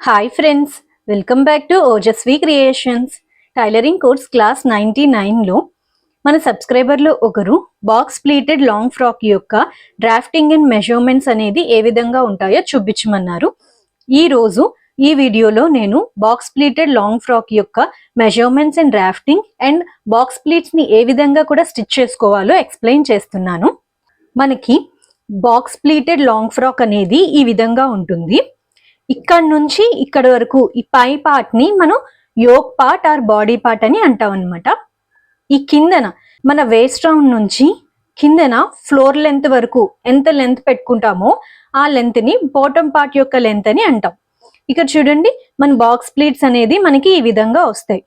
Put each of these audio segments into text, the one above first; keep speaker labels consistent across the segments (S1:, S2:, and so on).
S1: Hi friends welcome back to Ojaswi creations tailoring course class ninety నైన్లో మన సబ్స్క్రైబర్లు ఒకరు బాక్స్ ప్లీటెడ్ లాంగ్ ఫ్రాక్ యొక్క డ్రాఫ్టింగ్ అండ్ మెజర్మెంట్స్ అనేది ఏ విధంగా ఉంటాయో చూపించమన్నారు. ఈ రోజు ఈ వీడియోలో నేను బాక్స్ ప్లీటెడ్ లాంగ్ ఫ్రాక్ యొక్క measurements and drafting and box ప్లీట్స్ని ఏ విధంగా కూడా స్టిచ్ చేసుకోవాలో ఎక్స్ప్లెయిన్ చేస్తున్నాను. మనకి బాక్స్ ప్లీటెడ్ లాంగ్ ఫ్రాక్ అనేది ఈ విధంగా ఉంటుంది. ఇక్కడ నుంచి ఇక్కడ వరకు ఈ పై పార్ట్ని మనం yoke part or body part అని అంటాం అనమాట ఈ కిందన మన వేస్ట్ రౌండ్ నుంచి కిందన ఫ్లోర్ లెంత్ వరకు ఎంత లెంత్ పెట్టుకుంటామో ఆ లెంత్ని బాటమ్ పార్ట్ యొక్క లెంత్ అని అంటాం. ఇక్కడ చూడండి మన బాక్స్ ప్లీట్స్ అనేది మనకి ఈ విధంగా వస్తాయి.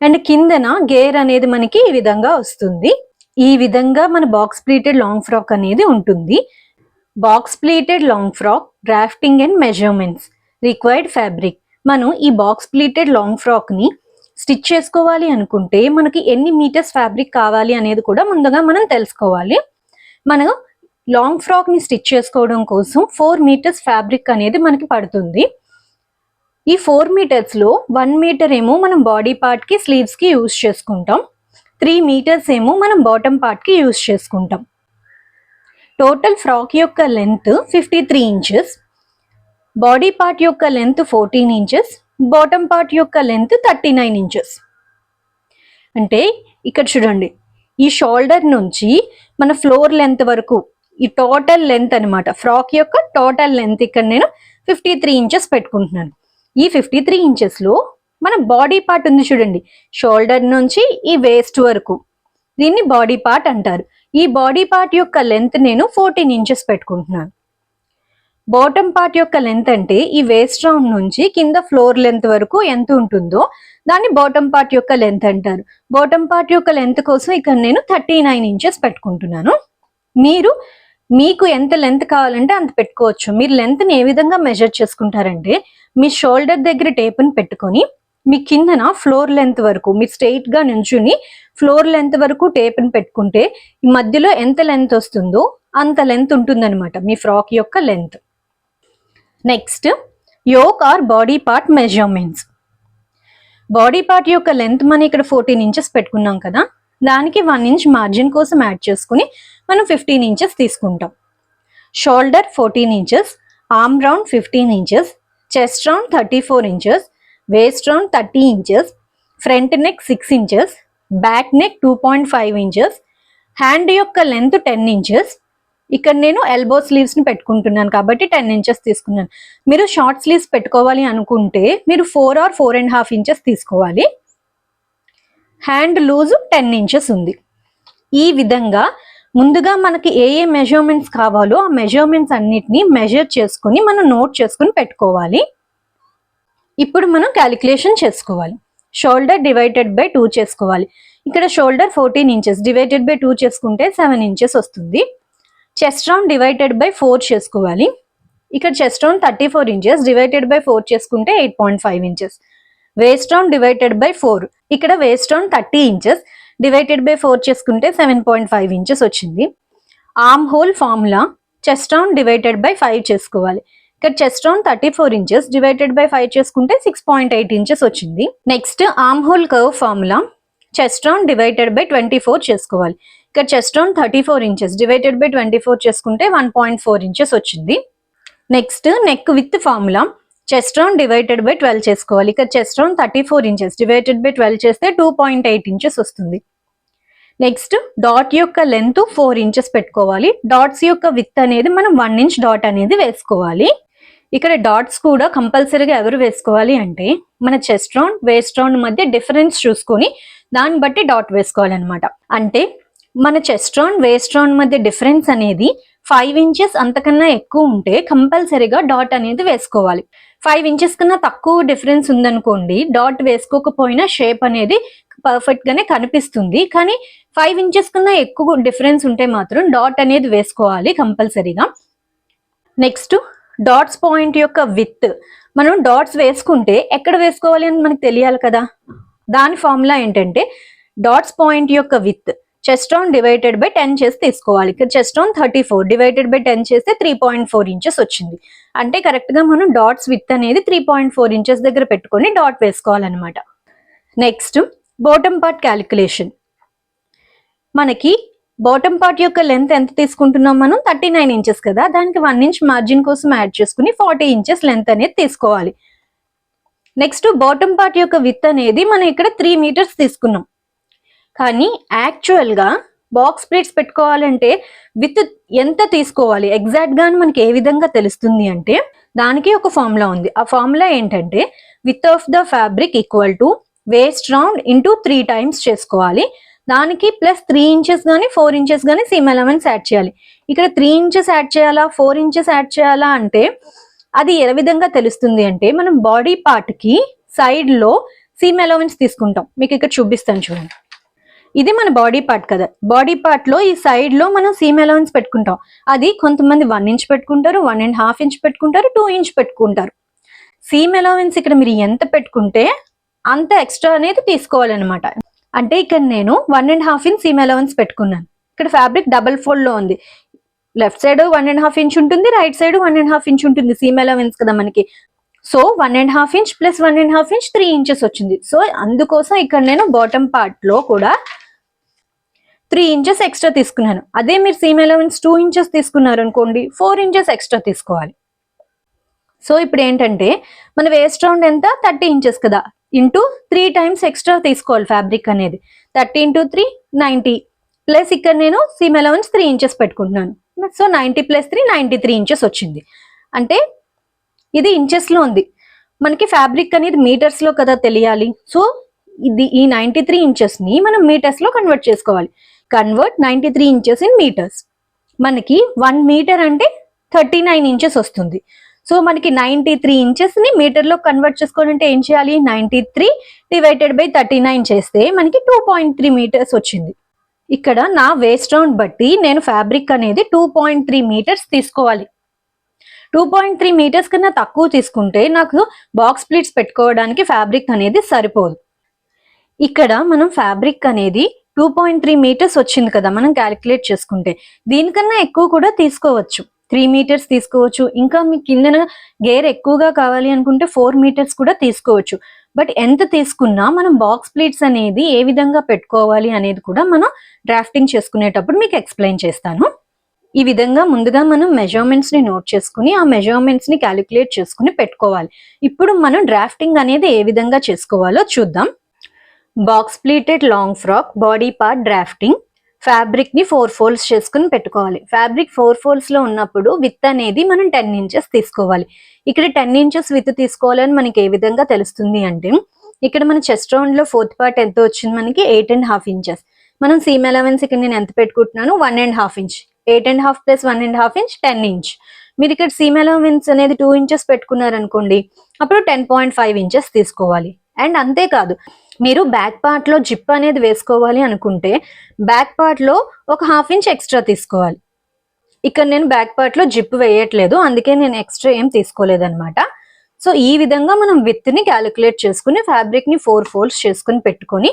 S1: అండ్ కిందన గేర్ అనేది మనకి ఈ విధంగా వస్తుంది. ఈ విధంగా మన బాక్స్ ప్లీటెడ్ లాంగ్ ఫ్రాక్ అనేది ఉంటుంది. Box pleated long frock drafting and measurements required fabric. మనం ఈ బాక్స్ ప్లీటెడ్ లాంగ్ ఫ్రాక్ని స్టిచ్ చేసుకోవాలి అనుకుంటే మనకి ఎన్ని మీటర్స్ ఫ్యాబ్రిక్ కావాలి అనేది కూడా ముందుగా మనం తెలుసుకోవాలి. మనం లాంగ్ ఫ్రాక్ని స్టిచ్ చేసుకోవడం కోసం ఫోర్ మీటర్స్ ఫ్యాబ్రిక్ అనేది మనకి పడుతుంది. ఈ ఫోర్ మీటర్స్లో వన్ మీటర్ ఏమో మనం బాడీ పార్ట్కి యూజ్కి చేసుకుంటాం. త్రీ మీటర్స్ ఏమో మనం బాటమ్ పార్ట్కి యూస్ చేసుకుంటాం. టోటల్ ఫ్రాక్ యొక్క length fifty three inches body part యొక్క length fourteen inches bottom part యొక్క లెంత్ థర్టీ నైన్ ఇంచెస్ అంటే ఇక్కడ చూడండి ఈ షోల్డర్ నుంచి మన ఫ్లోర్ లెంత్ వరకు ఈ టోటల్ లెంత్ అన్నమాట ఫ్రాక్ యొక్క టోటల్ లెంత్ ఇక్కడ నేను ఫిఫ్టీ త్రీ ఇంచెస్ పెట్టుకుంటున్నాను. ఈ ఫిఫ్టీ త్రీ ఇంచెస్లో మన బాడీ పార్ట్ ఉంది చూడండి షోల్డర్ నుంచి ఈ వేస్ట్ వరకు. దీన్ని బాడీ పార్ట్ అంటారు. ఈ బాడీ పార్ట్ యొక్క లెంత్ నేను ఫోర్టీన్ ఇంచెస్ పెట్టుకుంటున్నాను. బాటమ్ పార్ట్ యొక్క లెంత్ అంటే ఈ వేస్ట్ రౌండ్ నుంచి కింద ఫ్లోర్ లెంత్ వరకు ఎంత ఉంటుందో దాన్ని బాటమ్ పార్ట్ యొక్క లెంత్ అంటారు. బాటమ్ పార్ట్ యొక్క లెంత్ కోసం ఇక్కడ నేను థర్టీ నైన్ ఇంచెస్ పెట్టుకుంటున్నాను. మీరు మీకు ఎంత లెంత్ కావాలంటే అంత పెట్టుకోవచ్చు. మీరు లెంత్ని ఏ విధంగా మెజర్ చేసుకుంటారంటే మీ షోల్డర్ దగ్గర టేప్ని పెట్టుకొని మీ కిందన ఫ్లోర్ లెంత్ వరకు మీరు స్ట్రైట్గా నుంచుని ఫ్లోర్ లెంత్ వరకు టేప్ని పెట్టుకుంటే ఈ మధ్యలో ఎంత లెంత్ వస్తుందో అంత లెంత్ ఉంటుందన్నమాట మీ ఫ్రాక్ యొక్క length next yoke or body part measurements body part యొక్క లెంత్ మనం ఇక్కడ ఫోర్టీన్ ఇంచెస్ పెట్టుకున్నాం కదా దానికి వన్ ఇంచ్ మార్జిన్ కోసం యాడ్ చేసుకుని మనం ఫిఫ్టీన్ ఇంచెస్ తీసుకుంటాం. Shoulder fourteen inches arm round fifteen inches chest round thirty four inches waist round thirty inches front neck six inches back neck two point five inches hand యొక్క length ten inches ఇక్కడ నేను elbow స్లీవ్స్ని పెట్టుకుంటున్నాను కాబట్టి ten inches తీసుకున్నాను. మీరు short sleeves పెట్టుకోవాలి అనుకుంటే మీరు four or four and half inches తీసుకోవాలి. హ్యాండ్ లూజ్ టెన్ ఇంచెస్ ఉంది. ఈ విధంగా ముందుగా మనకి ఏ ఏ మెజర్మెంట్స్ కావాలో ఆ మెజర్మెంట్స్ అన్నిటిని మెజర్ చేసుకుని మనం నోట్ చేసుకుని పెట్టుకోవాలి. ఇప్పుడు మనం క్యాలిక్యులేషన్ చేసుకోవాలి. షోల్డర్ డివైడెడ్ బై టూ చేసుకోవాలి. ఇక్కడ shoulder fourteen inches divided by two చేసుకుంటే సెవెన్ ఇంచెస్ వస్తుంది. Chest round divided by four చేసుకోవాలి. ఇక్కడ chest round thirty four inches divided by four చేసుకుంటే eight point five inches waist round divided by four ఇక్కడ waist round thirty inches divided by four చేసుకుంటే seven point five inches వచ్చింది. Armhole formula chest round divided by five చేసుకోవాలి. ఇక్కడ chest round thirty four inches divided by five చేసుకుంటే six point eight inches వచ్చింది. Next armhole curve formula chest round divided by twenty four చేసుకోవాలి. ఇక్కడ chest round thirty four inches divided by twenty four చేసుకుంటే one point four inches వచ్చింది. Next neck width formula chest round divided by twelve చేసుకోవాలి. ఇక్కడ chest round thirty four inches divided by twelve చేస్తే two point eight inches వస్తుంది. Next dot యొక్క length four inches పెట్టుకోవాలి. Dots యొక్క width అనేది మనం వన్ ఇంచ్ డాట్ అనేది వేసుకోవాలి. ఇక్కడ డాట్స్ కూడా కంపల్సరీగా ఎవరు వేసుకోవాలి అంటే మన చెస్ట్ రౌండ్ వేస్ట్ రౌండ్ మధ్య డిఫరెన్స్ చూసుకొని దాన్ని బట్టి డాట్ వేసుకోవాలన్నమాట. అంటే మన చెస్ట్ రౌండ్ వేస్ట్ రౌండ్ మధ్య డిఫరెన్స్ అనేది ఫైవ్ ఇంచెస్ అంతకన్నా ఎక్కువ ఉంటే కంపల్సరీగా డాట్ అనేది వేసుకోవాలి. ఫైవ్ ఇంచెస్ కన్నా తక్కువ డిఫరెన్స్ ఉందనుకోండి డాట్ వేసుకోకపోయినా షేప్ అనేది పర్ఫెక్ట్ గానే కనిపిస్తుంది. కానీ ఫైవ్ ఇంచెస్ కన్నా ఎక్కువ డిఫరెన్స్ ఉంటే మాత్రం డాట్ అనేది వేసుకోవాలి కంపల్సరీగా. నెక్స్ట్ డాట్స్ పాయింట్ యొక్క విత్. మనం డాట్స్ వేసుకుంటే ఎక్కడ వేసుకోవాలి అని మనకు తెలియాలి కదా? దాని ఫార్ములా ఏంటంటే డాట్స్ పాయింట్ యొక్క width. Chest divided by ten చేసి తీసుకోవాలి. ఇక్కడ chest thirty four divided by ten చేస్తే త్రీ పాయింట్ ఫోర్ ఇంచెస్ వచ్చింది. అంటే కరెక్ట్గా మనం డాట్స్ విత్ అనేది త్రీ పాయింట్ ఫోర్ ఇంచెస్ దగ్గర పెట్టుకొని డాట్ వేసుకోవాలన్నమాట. నెక్స్ట్ బాటమ్ పార్ట్ క్యాలిక్యులేషన్ మనకి బాటమ్ పార్ట్ యొక్క లెంత్ ఎంత తీసుకుంటున్నాం మనం? థర్టీ నైన్ ఇంచెస్ కదా. దానికి వన్ ఇంచ్ మార్జిన్ కోసం యాడ్ చేసుకుని ఫార్టీ ఇంచెస్ లెంత్ అనేది తీసుకోవాలి. నెక్స్ట్ బాటమ్ పార్ట్ యొక్క విత్ అనేది మనం ఇక్కడ త్రీ మీటర్స్ తీసుకున్నాం. కానీ యాక్చువల్గా బాక్స్ ప్లేట్స్ పెట్టుకోవాలంటే విత్ ఎంత తీసుకోవాలి? ఎగ్జాక్ట్గా మనకి ఏ విధంగా తెలుస్తుంది అంటే దానికి ఒక ఫార్ములా ఉంది. ఆ ఫార్ములా ఏంటంటే width of the fabric equal to waist round into three times చేసుకోవాలి. దానికి ప్లస్ త్రీ ఇంచెస్ కానీ ఫోర్ ఇంచెస్ కానీ సీమ్ ఎలవెన్స్ యాడ్ చేయాలి. ఇక్కడ త్రీ ఇంచెస్ యాడ్ చేయాలా ఫోర్ ఇంచెస్ యాడ్ చేయాలా అంటే అది ఏ విధంగా తెలుస్తుంది అంటే మనం బాడీ పార్ట్కి సైడ్లో సీమ్ ఎలవెన్స్ తీసుకుంటాం. మీకు ఇక్కడ చూపిస్తాను చూడండి. ఇది మన బాడీ పార్ట్ కదా. బాడీ పార్ట్లో ఈ సైడ్లో మనం సీమ్ ఎలవెన్స్ పెట్టుకుంటాం. అది కొంతమంది వన్ ఇంచ్ పెట్టుకుంటారు వన్ అండ్ హాఫ్ ఇంచ్ పెట్టుకుంటారు టూ ఇంచ్ పెట్టుకుంటారు. సీమ్ ఎలవెన్స్ ఇక్కడ మీరు ఎంత పెట్టుకుంటే అంత ఎక్స్ట్రా అనేది తీసుకోవాలన్నమాట. అంటే ఇక్కడ నేను one and half inch seam allowance పెట్టుకున్నాను. ఇక్కడ ఫ్యాబ్రిక్ డబల్ ఫోల్డ్లో ఉంది. Left side one and half inch ఉంటుంది right side one and half inch ఉంటుంది సీమ్ అలవెన్స్ కదా మనకి. So one and half inch plus one and half inch three inches వచ్చింది. So అందుకోసం ఇక్కడ నేను బాటమ్ పార్ట్లో కూడా త్రీ ఇంచెస్ ఎక్స్ట్రా తీసుకున్నాను. అదే మీరు సీమ్ అలవెన్స్ టూ ఇంచెస్ తీసుకున్నారు అనుకోండి ఫోర్ ఇంచెస్ ఎక్స్ట్రా తీసుకోవాలి. సో ఇప్పుడు ఏంటంటే మన వేస్ట్ రౌండ్ ఎంత? థర్టీ ఇంచెస్ కదా. ఇంటూ త్రీ టైమ్స్ ఎక్స్ట్రా తీసుకోవాలి ఫ్యాబ్రిక్ అనేది. Thirty into three ninety plus ఇక్కడ నేను సీమ్ అలవెన్స్ త్రీ ఇంచెస్ పెట్టుకుంటున్నాను. So ninety plus three ninety three inches వచ్చింది. అంటే ఇది ఇంచెస్లో ఉంది. మనకి ఫ్యాబ్రిక్ అనేది మీటర్స్లో కదా తెలియాలి. సో ఇది ఈ నైంటీ త్రీ ఇంచెస్ని మనం మీటర్స్లో కన్వర్ట్ చేసుకోవాలి. Convert ninety three inches in metres మనకి వన్ మీటర్ అంటే థర్టీ నైన్ ఇంచెస్ వస్తుంది. సో మనకి నైంటీ త్రీ ఇంచెస్ని మీటర్లో కన్వర్ట్ చేసుకోవాలంటే ఏం చేయాలి? Ninety three divided by thirty nine చేస్తే మనకి టూ పాయింట్ త్రీ మీటర్స్ వచ్చింది. ఇక్కడ నా వేస్ట్ రౌండ్ బట్టి నేను ఫ్యాబ్రిక్ అనేది టూ పాయింట్ త్రీ మీటర్స్ తీసుకోవాలి. టూ పాయింట్ త్రీ మీటర్స్ కన్నా తక్కువ తీసుకుంటే నాకు బాక్స్ ప్లీట్స్ పెట్టుకోవడానికి ఫ్యాబ్రిక్ అనేది సరిపోదు. ఇక్కడ మనం ఫ్యాబ్రిక్ అనేది టూ పాయింట్ త్రీ మీటర్స్ వచ్చింది కదా మనం క్యాలిక్యులేట్ చేసుకుంటే. దీనికన్నా ఎక్కువ కూడా తీసుకోవచ్చు. త్రీ మీటర్స్ తీసుకోవచ్చు. ఇంకా మీ కిందన గేర్ ఎక్కువగా కావాలి అనుకుంటే ఫోర్ మీటర్స్ కూడా తీసుకోవచ్చు. బట్ ఎంత తీసుకున్నా మనం బాక్స్ ప్లేట్స్ అనేది ఏ విధంగా పెట్టుకోవాలి అనేది కూడా మనం డ్రాఫ్టింగ్ చేసుకునేటప్పుడు మీకు ఎక్స్ప్లెయిన్ చేస్తాను. ఈ విధంగా ముందుగా మనం మెజర్మెంట్స్ని నోట్ చేసుకుని ఆ మెజర్మెంట్స్ని క్యాలిక్యులేట్ చేసుకుని పెట్టుకోవాలి. ఇప్పుడు మనం డ్రాఫ్టింగ్ అనేది ఏ విధంగా చేసుకోవాలో చూద్దాం. Box pleated long frock body part drafting ఫ్యాబ్రిక్ని four folds చేసుకుని పెట్టుకోవాలి. ఫ్యాబ్రిక్ ఫోర్ ఫోల్స్లో ఉన్నప్పుడు విత్ అనేది మనం టెన్ ఇంచెస్ తీసుకోవాలి. ఇక్కడ టెన్ ఇంచెస్ విత్ తీసుకోవాలని మనకి ఏ విధంగా తెలుస్తుంది అంటే ఇక్కడ మన చెస్ట్ రౌండ్లో ఫోర్త్ పార్ట్ ఎంత వచ్చింది మనకి? Eight and half inches. మనం సీమ్ అలవెన్స్ ఇక్కడ నేను ఎంత పెట్టుకుంటున్నాను? One and half inch. Eight and half plus one and half inch ten inch. మీరు ఇక్కడ సీమ్ అలవెన్స్ అనేది టూ ఇంచెస్ పెట్టుకున్నారనుకోండి అప్పుడు టెన్ పాయింట్ ఫైవ్ ఇంచెస్ తీసుకోవాలి. అండ్ అంతేకాదు మీరు బ్యాక్ పార్ట్లో జిప్ అనేది వేసుకోవాలి అనుకుంటే బ్యాక్ పార్ట్లో ఒక హాఫ్ ఇంచ్ ఎక్స్ట్రా తీసుకోవాలి. ఇక్కడ నేను బ్యాక్ పార్ట్లో జిప్ వేయట్లేదు అందుకే నేను ఎక్స్ట్రా ఏం తీసుకోలేదన్నమాట. సో ఈ విధంగా మనం విత్ని క్యాలిక్యులేట్ చేసుకుని ఫ్యాబ్రిక్ని ఫోర్ ఫోల్డ్స్ చేసుకుని పెట్టుకొని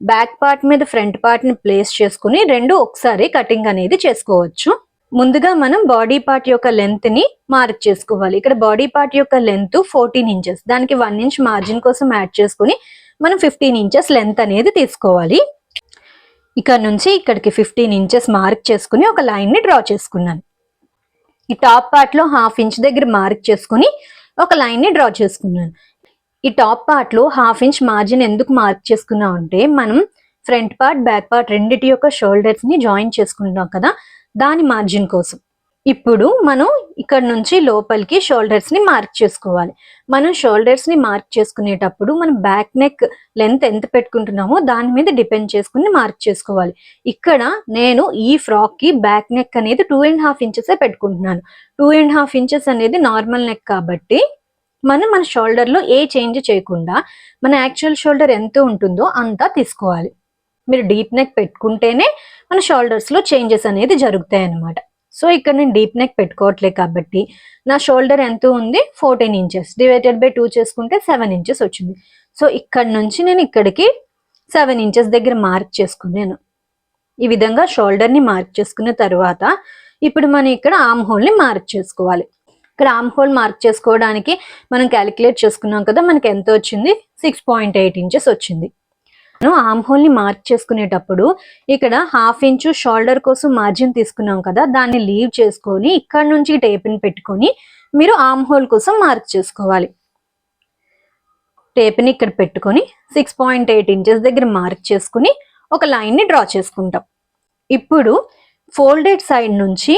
S1: బ్యాక్ పార్ట్ మీద ఫ్రంట్ పార్ట్ని ప్లేస్ చేసుకుని రెండు ఒకసారి కటింగ్ అనేది చేసుకోవచ్చు. ముందుగా మనం బాడీ పార్ట్ యొక్క లెంత్ని మార్క్ చేసుకోవాలి. ఇక్కడ బాడీ పార్ట్ యొక్క లెంత్ ఫోర్టీన్ ఇంచెస్ దానికి వన్ ఇంచ్ మార్జిన్ కోసం యాడ్ చేసుకుని మనం ఫిఫ్టీన్ ఇంచెస్ లెంత్ అనేది తీసుకోవాలి. ఇక్కడ నుంచి ఇక్కడికి ఫిఫ్టీన్ ఇంచెస్ మార్క్ చేసుకుని ఒక లైన్ని డ్రా చేసుకున్నాను. ఈ టాప్ పార్ట్లో హాఫ్ ఇంచ్ దగ్గర మార్క్ చేసుకుని ఒక లైన్ని డ్రా చేసుకున్నాను. ఈ టాప్ పార్ట్లో హాఫ్ ఇంచ్ మార్జిన్ ఎందుకు మార్క్ చేసుకున్నాం అంటే మనం ఫ్రంట్ పార్ట్ బ్యాక్ పార్ట్ రెండిటి యొక్క షోల్డర్స్ని జాయిన్ చేసుకుంటున్నాం కదా. దాని మార్జిన్ కోసం. ఇప్పుడు మనం ఇక్కడ నుంచి లోపలికి షోల్డర్స్ని మార్క్ చేసుకోవాలి. మనం షోల్డర్స్ని మార్క్ చేసుకునేటప్పుడు మనం బ్యాక్ నెక్ లెంత్ ఎంత పెట్టుకుంటున్నామో దాని మీద డిపెండ్ చేసుకుని మార్క్ చేసుకోవాలి. ఇక్కడ నేను ఈ ఫ్రాక్కి బ్యాక్ నెక్ అనేది టూ అండ్ హాఫ్ ఇంచెస్ పెట్టుకుంటున్నాను. టూ అండ్ హాఫ్ ఇంచెస్ అనేది నార్మల్ నెక్ కాబట్టి మనం మన షోల్డర్లో ఏ చేంజ్ చేయకుండా మన యాక్చువల్ షోల్డర్ ఎంత ఉంటుందో అంతా తీసుకోవాలి. మీరు డీప్ నెక్ పెట్టుకుంటేనే మన షోల్డర్స్లో చేంజెస్ అనేది జరుగుతాయి అన్నమాట సో ఇక్కడ నేను డీప్ నెక్ పెట్టుకోవట్లేదు కాబట్టి నా షోల్డర్ ఎంత ఉంది? Fourteen inches divided by two చేసుకుంటే సెవెన్ ఇంచెస్ వచ్చింది. సో ఇక్కడ నుంచి నేను ఇక్కడికి సెవెన్ ఇంచెస్ దగ్గర మార్క్ చేసుకున్నాను. ఈ విధంగా షోల్డర్ని మార్క్ చేసుకున్న తర్వాత ఇప్పుడు మనం ఇక్కడ ఆమ్ హోల్ని మార్క్ చేసుకోవాలి. ఇక్కడ ఆమ్ హోల్ మార్క్ చేసుకోవడానికి మనం క్యాలిక్యులేట్ చేసుకున్నాం కదా మనకి ఎంత వచ్చింది? సిక్స్ పాయింట్ ఎయిట్ ఇంచెస్ వచ్చింది. ఆమ్ హోల్ని మార్క్ చేసుకునేటప్పుడు ఇక్కడ హాఫ్ ఇంచు షోల్డర్ కోసం మార్జిన్ తీసుకున్నాం కదా దాన్ని లీవ్ చేసుకొని ఇక్కడ నుంచి టేప్ని పెట్టుకొని మీరు ఆమ్ హోల్ కోసం మార్క్ చేసుకోవాలి. టేప్ని ఇక్కడ పెట్టుకొని సిక్స్ పాయింట్ ఎయిట్ ఇంచెస్ దగ్గర మార్క్ చేసుకుని ఒక లైన్ని డ్రా చేసుకుంటాం. ఇప్పుడు ఫోల్డెడ్ సైడ్ నుంచి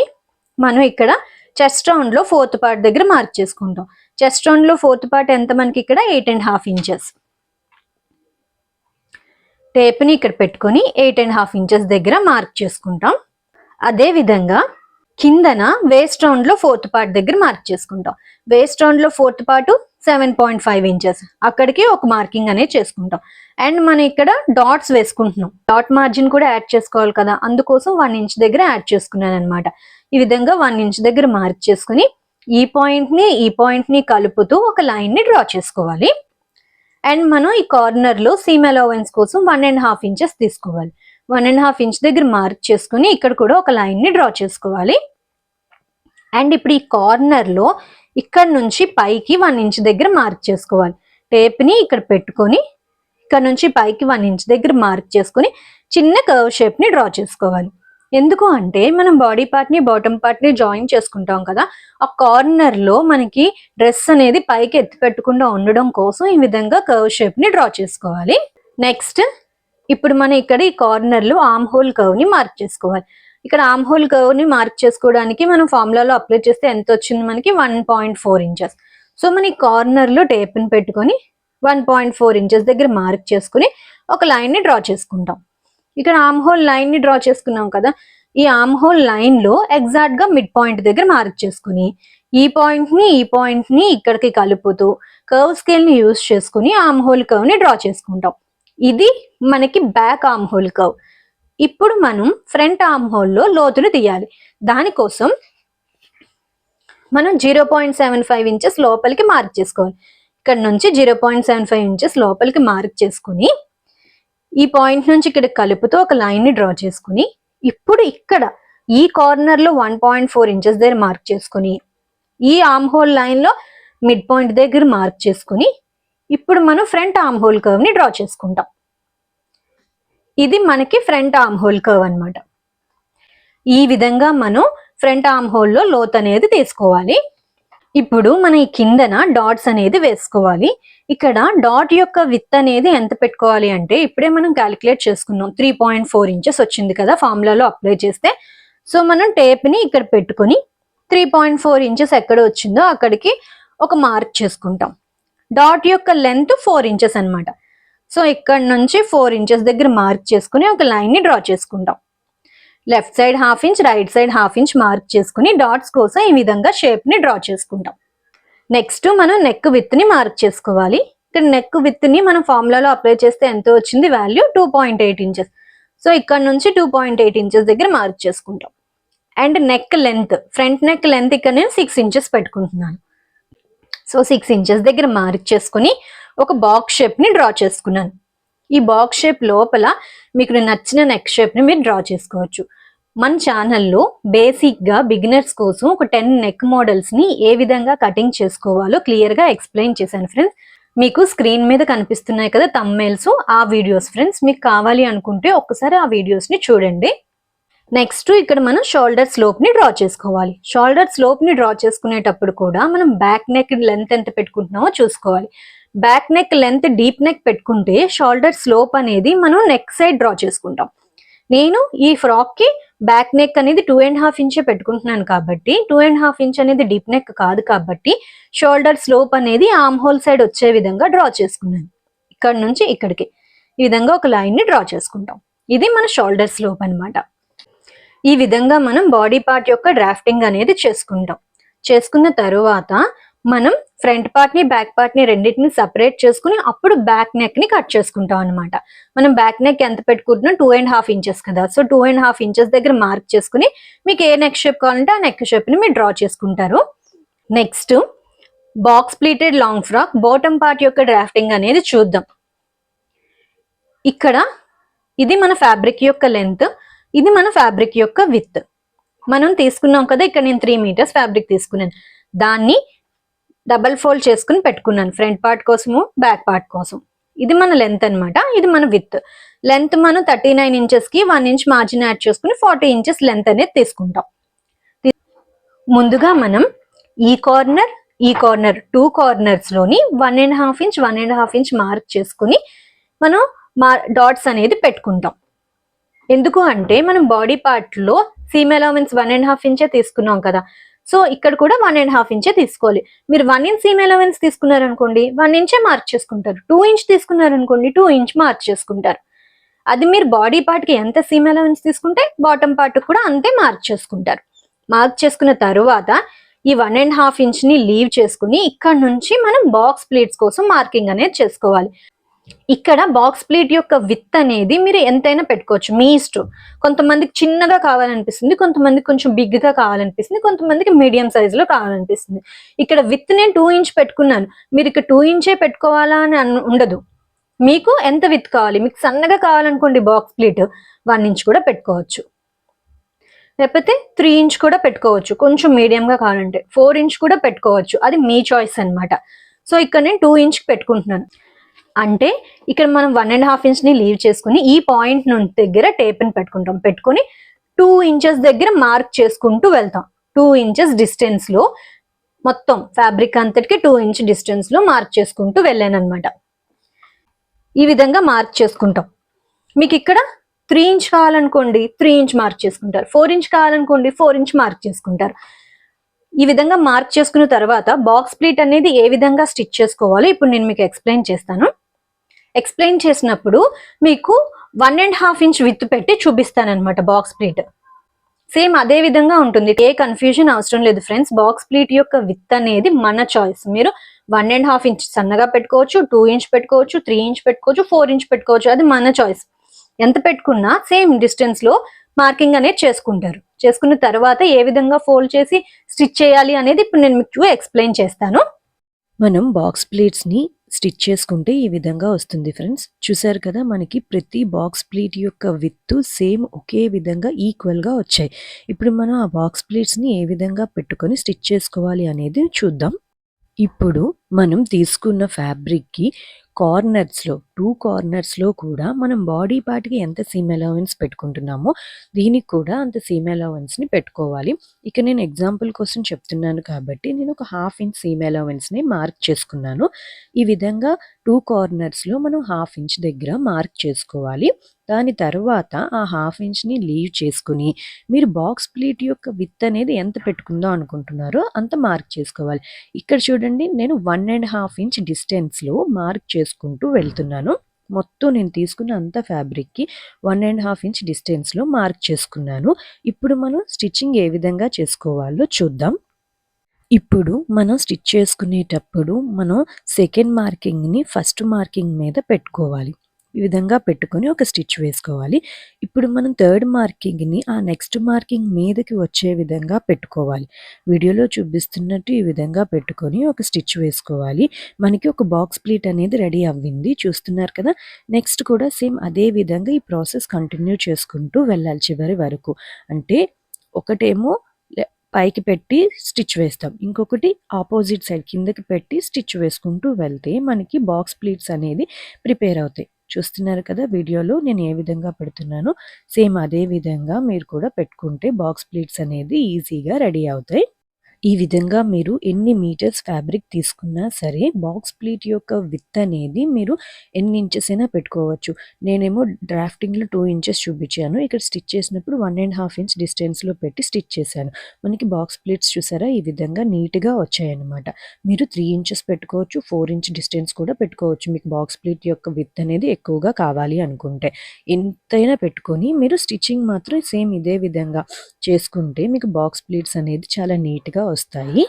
S1: మనం ఇక్కడ చెస్ట్ రౌండ్లో ఫోర్త్ పార్ట్ దగ్గర మార్క్ చేసుకుంటాం. చెస్ట్ రౌండ్లో ఫోర్త్ పార్ట్ ఎంత మనకి ఇక్కడ? ఎయిట్ అండ్ హాఫ్ ఇంచెస్ టేప్ని ఇక్కడ పెట్టుకొని ఎయిట్ అండ్ హాఫ్ ఇంచెస్ దగ్గర మార్క్ చేసుకుంటాం. అదే విధంగా కిందన వేస్ట్ రౌండ్లో ఫోర్త్ పార్ట్ దగ్గర మార్క్ చేసుకుంటాం. వేస్ట్ రౌండ్లో fourth part seven point five inches అక్కడికి ఒక మార్కింగ్ అనేది చేసుకుంటాం. అండ్ మనం ఇక్కడ డాట్స్ వేసుకుంటున్నాం. డాట్ మార్జిన్ కూడా యాడ్ చేసుకోవాలి కదా. అందుకోసం వన్ ఇంచ్ దగ్గర యాడ్ చేసుకున్నాను అనమాట ఈ విధంగా వన్ ఇంచ్ దగ్గర మార్క్ చేసుకుని ఈ పాయింట్ని ఈ పాయింట్ని కలుపుతూ ఒక లైన్ని డ్రా చేసుకోవాలి. అండ్ మనం ఈ కార్నర్లో సీమ్ అలవెన్స్ కోసం వన్ అండ్ హాఫ్ ఇంచెస్ తీసుకోవాలి. వన్ అండ్ హాఫ్ ఇంచ్ దగ్గర మార్క్ చేసుకుని ఇక్కడ కూడా ఒక లైన్ని డ్రా చేసుకోవాలి. అండ్ ఇప్పుడు ఈ కార్నర్లో ఇక్కడ నుంచి పైకి వన్ ఇంచ్ దగ్గర మార్క్ చేసుకోవాలి. టేప్ని ఇక్కడ పెట్టుకొని ఇక్కడ నుంచి పైకి వన్ ఇంచ్ దగ్గర మార్క్ చేసుకొని చిన్న కర్వ్ షేప్ని డ్రా చేసుకోవాలి. ఎందుకు అంటే మనం బాడీ పార్ట్ని బాటమ్ పార్ట్ని జాయిన్ చేసుకుంటాం కదా ఆ కార్నర్లో మనకి డ్రెస్ అనేది పైకి ఎత్తి పెట్టకుండా ఉండడం కోసం ఈ విధంగా కర్వ్ షేప్ని డ్రా చేసుకోవాలి. నెక్స్ట్ ఇప్పుడు మనం ఇక్కడ ఈ కార్నర్లో ఆమ్ హోల్ కర్వ్ని మార్క్ చేసుకోవాలి. ఇక్కడ ఆమ్ హోల్ కర్వ్ని మార్క్ చేసుకోవడానికి మనం ఫార్ములాలో అప్లై చేస్తే ఎంత వచ్చింది మనకి? One point four inches so మన ఈ కార్నర్లో టేప్ని పెట్టుకొని వన్ పాయింట్ ఫోర్ ఇంచెస్ దగ్గర మార్క్ చేసుకుని ఒక లైన్ని డ్రా చేసుకుంటాం. ఇక్కడ ఆమ్ హోల్ లైన్ని డ్రా చేసుకున్నాం కదా. ఈ ఆమ్ హోల్ లైన్లో ఎగ్జాక్ట్గా మిడ్ పాయింట్ దగ్గర మార్క్ చేసుకుని ఈ పాయింట్ని ఈ పాయింట్ని ఇక్కడికి కలుపుతూ కర్వ్ స్కేల్ని యూస్ చేసుకుని ఆమ్ హోల్ కర్వ్ని డ్రా చేసుకుంటాం. ఇది మనకి బ్యాక్ ఆమ్ హోల్ కర్వ్ ఇప్పుడు మనం ఫ్రంట్ ఆమ్ హోల్లో లోతును తీయాలి. దానికోసం మనం zero point seven five inches లోపలికి మార్క్ చేసుకోవాలి. ఇక్కడ నుంచి zero point seven five inches లోపలికి మార్క్ చేసుకుని ఈ పాయింట్ నుంచి ఇక్కడ కలుపుతూ ఒక లైన్ని డ్రా చేసుకుని ఇప్పుడు ఇక్కడ ఈ కార్నర్లో వన్ పాయింట్ ఫోర్ ఇంచెస్ దగ్గర మార్క్ చేసుకుని ఈ ఆమ్ హోల్ లైన్లో మిడ్ పాయింట్ దగ్గర మార్క్ చేసుకుని ఇప్పుడు మనం ఫ్రంట్ ఆమ్ హోల్ కర్వ్ని డ్రా చేసుకుంటాం. ఇది మనకి ఫ్రంట్ ఆమ్ హోల్ కర్వ్ అన్నమాట. ఈ విధంగా మనం ఫ్రంట్ ఆమ్ హోల్లో లోత్ అనేది తీసుకోవాలి. ఇప్పుడు మన ఈ కిందన డాట్స్ అనేది వేసుకోవాలి. ఇక్కడ డాట్ యొక్క విత్ అనేది ఎంత పెట్టుకోవాలి అంటే ఇప్పుడే మనం క్యాలిక్యులేట్ చేసుకున్నాం. త్రీ పాయింట్ ఫోర్ ఇంచెస్ వచ్చింది కదా ఫార్ములాలో అప్లై చేస్తే. సో మనం టేప్ని ఇక్కడ పెట్టుకొని త్రీ పాయింట్ ఫోర్ ఇంచెస్ ఎక్కడ వచ్చిందో అక్కడికి ఒక మార్క్ చేసుకుంటాం. డాట్ యొక్క లెంత్ ఫోర్ ఇంచెస్ అన్నమాట. సో ఇక్కడ నుంచి ఫోర్ ఇంచెస్ దగ్గర మార్క్ చేసుకుని ఒక లైన్ని డ్రా చేసుకుంటాం. Left side half inch right side half inch mark చేసుకుని డాట్స్ కోసం ఈ విధంగా షేప్ని డ్రా చేసుకుంటాం. నెక్స్ట్ మనం నెక్ విత్ని మార్క్ చేసుకోవాలి. ఇక్కడ నెక్ విత్ని మనం ఫార్ములాలో అప్లై చేస్తే ఎంత వచ్చింది? Value two point eight inches. So ఇక్కడ నుంచి టూ పాయింట్ ఎయిట్ ఇంచెస్ దగ్గర మార్క్ చేసుకుంటాం. And neck length front neck length ఇక్కడ నేను సిక్స్ ఇంచెస్ పెట్టుకుంటున్నాను. సో సిక్స్ ఇంచెస్ దగ్గర మార్క్ చేసుకుని ఒక బాక్స్ షేప్ని డ్రా చేసుకున్నాను. ఈ బాక్స్ షేప్ లోపల మీకు నచ్చిన నెక్ షేప్ని మీరు డ్రా చేసుకోవచ్చు. మన ఛానల్లో బేసిక్గా బిగినర్స్ కోసం ఒక టెన్ నెక్ మోడల్స్ని ఏ విధంగా కటింగ్ చేసుకోవాలో క్లియర్గా ఎక్స్ప్లెయిన్ చేశాను ఫ్రెండ్స్ మీకు స్క్రీన్ మీద కనిపిస్తున్నాయి కదా తమ్మెల్స్ ఆ వీడియోస్ ఫ్రెండ్స్ మీకు కావాలి అనుకుంటే ఒక్కసారి ఆ వీడియోస్ని చూడండి. నెక్స్ట్ ఇక్కడ మనం షోల్డర్ స్లోప్ని డ్రా చేసుకోవాలి. షోల్డర్ స్లోప్ని డ్రా చేసుకునేటప్పుడు కూడా మనం బ్యాక్ నెక్ లెంత్ ఎంత పెట్టుకుంటున్నామో చూసుకోవాలి. Back neck length deep neck పెట్టుకుంటే షోల్డర్ స్లోప్ అనేది మనం నెక్ సైడ్ డ్రా చేసుకుంటాం. నేను ఈ ఫ్రాక్కి బ్యాక్ నెక్ అనేది టూ అండ్ హాఫ్ ఇంచే పెట్టుకుంటున్నాను కాబట్టి టూ అండ్ హాఫ్ ఇంచ్ అనేది డీప్ నెక్ కాదు కాబట్టి షోల్డర్ స్లోప్ అనేది ఆమ్ హోల్ సైడ్ వచ్చే విధంగా డ్రా చేసుకున్నాను. ఇక్కడ నుంచి ఇక్కడికి ఈ విధంగా ఒక లైన్ని డ్రా చేసుకుంటాం. ఇది మన షోల్డర్ స్లోప్ అన్నమాట. ఈ విధంగా మనం బాడీ పార్ట్ యొక్క డ్రాఫ్టింగ్ అనేది చేసుకుంటాం. చేసుకున్న తరువాత మనం ఫ్రంట్ పార్ట్ని బ్యాక్ పార్ట్ని రెండింటిని సపరేట్ చేసుకుని అప్పుడు బ్యాక్ నెక్ని కట్ చేసుకుంటాం అనమాట మనం బ్యాక్ నెక్ ఎంత పెట్టుకుంటున్నాం? టూ అండ్ హాఫ్ ఇంచెస్ కదా. So two and half inches దగ్గర మార్క్ చేసుకుని మీకు ఏ నెక్ షేప్ కావాలంటే ఆ నెక్ షేప్ని మీరు డ్రా చేసుకుంటారు. Next box pleated long frock bottom part యొక్క డ్రాఫ్టింగ్ అనేది చూద్దాం. ఇక్కడ ఇది మన ఫ్యాబ్రిక్ యొక్క లెంత్ ఇది మన ఫ్యాబ్రిక్ యొక్క విత్ మనం తీసుకున్నాం కదా ఇక్కడ నేను త్రీ మీటర్స్ ఫ్యాబ్రిక్ తీసుకున్నాను. దాన్ని డబల్ ఫోల్డ్ చేసుకుని పెట్టుకున్నాను. ఫ్రంట్ పార్ట్ కోసము బ్యాక్ పార్ట్ కోసం. ఇది మన లెంత్ అన్నమాట. ఇది మన విత్ లెంత్ మనం థర్టీ నైన్ ఇంచెస్కి వన్ ఇంచ్ మార్జిన్ యాడ్ చేసుకుని ఫార్టీ ఇంచెస్ లెంత్ అనేది తీసుకుంటాం. ముందుగా మనం ఈ కార్నర్ ఈ corner two కార్నర్స్లోని one and half inch one and half inch mark చేసుకుని మనం మా డాట్స్ అనేది పెట్టుకుంటాం. ఎందుకు అంటే మనం బాడీ పార్ట్లో seam allowance one and half ఇంచే తీసుకున్నాం కదా. సో ఇక్కడ కూడా వన్ అండ్ హాఫ్ ఇంచే తీసుకోవాలి. మీరు వన్ ఇంచ్ సీమ్ అలవెన్స్ తీసుకున్నారనుకోండి వన్ ఇంచే మార్క్ చేసుకుంటారు. టూ ఇంచ్ తీసుకున్నారనుకోండి టూ ఇంచ్ మార్క్ చేసుకుంటారు. అది మీరు బాడీ పార్ట్కి ఎంత సీమ్ అలవెన్స్ తీసుకుంటే బాటమ్ పార్ట్ కూడా అంతే మార్క్ చేసుకుంటారు. మార్క్ చేసుకున్న తర్వాత ఈ వన్ అండ్ హాఫ్ ఇంచ్ని లీవ్ చేసుకుని ఇక్కడ నుంచి మనం బాక్స్ ప్లేట్స్ కోసం మార్కింగ్ అనేది చేసుకోవాలి. ఇక్కడ బాక్స్ ప్లేట్ యొక్క విత్ అనేది మీరు ఎంతైనా పెట్టుకోవచ్చు మీ ఇష్టం. కొంతమందికి చిన్నగా కావాలనిపిస్తుంది కొంతమందికి కొంచెం బిగ్గా కావాలనిపిస్తుంది కొంతమందికి మీడియం సైజ్లో కావాలనిపిస్తుంది. ఇక్కడ విత్ నేను టూ ఇంచ్ పెట్టుకున్నాను. మీరు ఇక్కడ టూ ఇంచే పెట్టుకోవాలా అని ఉండదు. మీకు ఎంత విత్ కావాలి? మీకు సన్నగా కావాలనుకోండి బాక్స్ ప్లేట్ వన్ ఇంచ్ కూడా పెట్టుకోవచ్చు. లేకపోతే త్రీ ఇంచ్ కూడా పెట్టుకోవచ్చు. కొంచెం మీడియంగా కావాలంటే. ఫోర్ ఇంచ్ కూడా పెట్టుకోవచ్చు. అది మీ చాయిస్ అన్నమాట. సో ఇక్కడ నేను టూ ఇంచ్ పెట్టుకుంటున్నాను. అంటే ఇక్కడ మనం వన్ అండ్ హాఫ్ ఇంచ్ని లీవ్ చేసుకుని ఈ పాయింట్ నుండి దగ్గర టేప్ని పెట్టుకుంటాం. పెట్టుకుని టూ ఇంచెస్ దగ్గర మార్క్ చేసుకుంటూ వెళ్తాం. టూ ఇంచెస్ డిస్టెన్స్లో మొత్తం ఫ్యాబ్రిక్ అంతటికి టూ ఇంచ్ డిస్టెన్స్లో మార్క్ చేసుకుంటూ వెళ్ళాను అనమాట ఈ విధంగా మార్క్ చేసుకుంటాం. మీకు ఇక్కడ త్రీ ఇంచ్ కావాలనుకోండి త్రీ ఇంచ్ మార్క్ చేసుకుంటారు. ఫోర్ ఇంచ్ కావాలనుకోండి ఫోర్ ఇంచ్ మార్క్ చేసుకుంటారు. ఈ విధంగా మార్క్ చేసుకున్న తర్వాత బాక్స్ ప్లీట్ అనేది ఏ విధంగా స్టిచ్ చేసుకోవాలో ఇప్పుడు నేను మీకు ఎక్స్ప్లెయిన్ చేస్తాను. ఎక్స్ప్లెయిన్ చేసినప్పుడు మీకు one and half inch width పెట్టి చూపిస్తానమాట బాక్స్ ప్లీట్ సేమ్ అదే విధంగా ఉంటుంది. ఏ కన్ఫ్యూజన్ అవసరం లేదు ఫ్రెండ్స్ బాక్స్ ప్లీట్ యొక్క విత్ అనేది మన చాయిస్ మీరు వన్ అండ్ హాఫ్ ఇంచ్ సన్నగా పెట్టుకోవచ్చు టూ ఇంచ్ పెట్టుకోవచ్చు త్రీ ఇంచ్ పెట్టుకోవచ్చు ఫోర్ ఇంచ్ పెట్టుకోవచ్చు. అది మన చాయిస్ ఎంత పెట్టుకున్నా సేమ్ డిస్టెన్స్లో మార్కింగ్ అనేది చేసుకుంటారు. చేసుకున్న తర్వాత ఏ విధంగా ఫోల్డ్ చేసి స్టిచ్ చేయాలి అనేది ఇప్పుడు నేను మీకు ఎక్స్ప్లెయిన్ చేస్తాను.
S2: మనం బాక్స్ ప్లేట్స్ని స్టిచ్ చేసుకుంటే ఈ విధంగా వస్తుంది ఫ్రెండ్స్. చూసారు కదా మనకి ప్రతి బాక్స్ ప్లేట్ యొక్క విత్తు సేమ్ ఒకే విధంగా ఈక్వల్గా వచ్చాయి. ఇప్పుడు మనం ఆ బాక్స్ ప్లేట్స్ని ఏ విధంగా పెట్టుకొని స్టిచ్ చేసుకోవాలి అనేది చూద్దాం. ఇప్పుడు మనం తీసుకున్న ఫ్యాబ్రిక్కి కార్నర్స్లో టూ కార్నర్స్లో కూడా మనం బాడీ పార్ట్కి ఎంత సీమ్ అలవెన్స్ పెట్టుకుంటున్నామో దీనికి కూడా అంత సీమ్ అలవెన్స్ని పెట్టుకోవాలి. ఇక నేను ఎగ్జాంపుల్ కోసం చెప్తున్నాను కాబట్టి నేను ఒక హాఫ్ ఇంచ్ సీమ్ అలవెన్స్ని మార్క్ చేసుకున్నాను. ఈ విధంగా టూ కార్నర్స్లో మనం హాఫ్ ఇంచ్ దగ్గర మార్క్ చేసుకోవాలి. దాని తర్వాత ఆ హాఫ్ ఇంచ్ని లీవ్ చేసుకుని మీరు బాక్స్ ప్లేట్ యొక్క విత్ అనేది ఎంత పెట్టుకుందాం అనుకుంటున్నారో అంత మార్క్ చేసుకోవాలి. ఇక్కడ చూడండి నేను వన్ అండ్ హాఫ్ ఇంచ్ డిస్టెన్స్లో మార్క్ చేసుకుంటూ వెళ్తున్నాను. మొత్తం నేను తీసుకున్న అంత ఫ్యాబ్రిక్కి వన్ అండ్ హాఫ్ ఇంచ్ డిస్టెన్స్లో మార్క్ చేసుకున్నాను. ఇప్పుడు మనం స్టిచ్చింగ్ ఏ విధంగా చేసుకోవాలో చూద్దాం. ఇప్పుడు మనం స్టిచ్ చేసుకునేటప్పుడు మనం సెకండ్ మార్కింగ్ని ఫస్ట్ మార్కింగ్ మీద పెట్టుకోవాలి. ఈ విధంగా పెట్టుకొని ఒక స్టిచ్ వేసుకోవాలి. ఇప్పుడు మనం థర్డ్ మార్కింగ్ని ఆ నెక్స్ట్ మార్కింగ్ మీదకి వచ్చే విధంగా పెట్టుకోవాలి. వీడియోలో చూపిస్తున్నట్టు ఈ విధంగా పెట్టుకొని ఒక స్టిచ్ వేసుకోవాలి. మనకి ఒక బాక్స్ ప్లీట్ అనేది రెడీ అవ్వింది. చూస్తున్నారు కదా? నెక్స్ట్ కూడా సేమ్ అదే విధంగా ఈ ప్రాసెస్ కంటిన్యూ చేసుకుంటూ వెళ్ళాలి చివరి వరకు. అంటే ఒకటేమో పైకి పెట్టి స్టిచ్ వేస్తాం. ఇంకొకటి ఆపోజిట్ సైడ్ కిందకి పెట్టి స్టిచ్ వేసుకుంటూ వెళ్తే మనకి బాక్స్ ప్లీట్స్ అనేది ప్రిపేర్ అవుతాయి. చూస్తున్నారు కదా వీడియోలో నేను ఏ విధంగా పెడుతున్నానో. సేమ్ అదే విధంగా మీరు కూడా పెట్టుకుంటే బాక్స్ ప్లేట్స్ అనేది ఈజీగా రెడీ అవుతాయి. ఈ విధంగా మీరు ఎన్ని మీటర్స్ ఫ్యాబ్రిక్ తీసుకున్నా సరే బాక్స్ ప్లీట్ యొక్క విత్ అనేది మీరు ఎన్ని ఇంచెస్ అయినా పెట్టుకోవచ్చు. నేనేమో డ్రాఫ్టింగ్లో టూ ఇంచెస్ చూపించాను. ఇక్కడ స్టిచ్ చేసినప్పుడు వన్ అండ్ హాఫ్ ఇంచ్ డిస్టెన్స్లో పెట్టి స్టిచ్ చేశాను. మనకి బాక్స్ ప్లీట్స్ చూసారా? ఈ విధంగా నీట్గా వచ్చాయన్నమాట. మీరు త్రీ ఇంచెస్ పెట్టుకోవచ్చు ఫోర్ ఇంచ్ డిస్టెన్స్ కూడా పెట్టుకోవచ్చు. మీకు బాక్స్ ప్లీట్ యొక్క విత్ అనేది ఎక్కువగా కావాలి అనుకుంటే. ఎంతైనా పెట్టుకొని మీరు స్టిచ్చింగ్ మాత్రం సేమ్ ఇదే విధంగా చేసుకుంటే మీకు బాక్స్ ప్లీట్స్ అనేది చాలా నీట్గా వస్తాయి.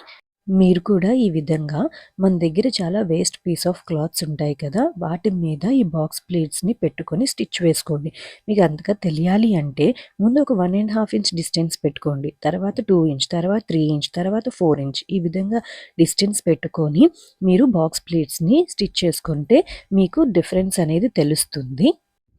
S2: మీరు కూడా ఈ విధంగా మన దగ్గర చాలా వేస్ట్ పీస్ ఆఫ్ క్లాత్స్ ఉంటాయి కదా వాటి మీద ఈ బాక్స్ ప్లేట్స్ని పెట్టుకొని స్టిచ్ వేసుకోండి. మీకు అంతగా తెలియాలి అంటే ముందు ఒక one and half inch distance పెట్టుకోండి. తర్వాత టూ ఇంచ్ తర్వాత త్రీ ఇంచ్ తర్వాత ఫోర్ ఇంచ్ ఈ విధంగా డిస్టెన్స్ పెట్టుకొని మీరు బాక్స్ ప్లేట్స్ని స్టిచ్ చేసుకుంటే మీకు డిఫరెన్స్ అనేది తెలుస్తుంది.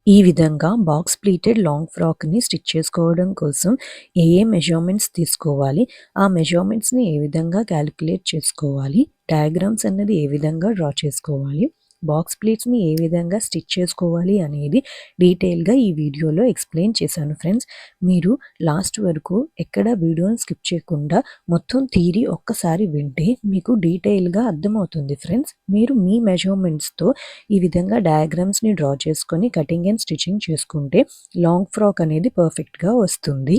S2: ఈ విధంగా బాక్స్ ప్లీటెడ్ లాంగ్ ఫ్రాక్‌ని స్టిచ్ చేసుకోవడం కోసం ఏ ఏ మెజర్‌మెంట్స్ తీసుకోవాలి, ఆ మెజర్‌మెంట్స్‌ని ఏ విధంగా క్యాలిక్యులేట్ చేసుకోవాలి, డయాగ్రామ్స్ అన్నది ఏ విధంగా డ్రా చేసుకోవాలి, బాక్స్ ప్లేట్స్ని ఏ విధంగా స్టిచ్ చేసుకోవాలి అనేది డీటెయిల్‌గా ఈ వీడియోలో ఎక్స్‌ప్లెయిన్ చేశాను ఫ్రెండ్స్. మీరు లాస్ట్ వరకు ఎక్కడ వీడియోని స్కిప్ చేయకుండా మొత్తం తీరి ఒక్కసారి వింటే మీకు డీటెయిల్‌గా అర్థమవుతుంది ఫ్రెండ్స్. మీరు మీ మెజర్‌మెంట్స్‌తో ఈ విధంగా డయాగ్రామ్స్‌ని డ్రా చేసుకొని కటింగ్ అండ్ స్టిచ్చింగ్ చేసుకుంటే లాంగ్ ఫ్రాక్ అనేది పర్ఫెక్ట్‌గా వస్తుంది.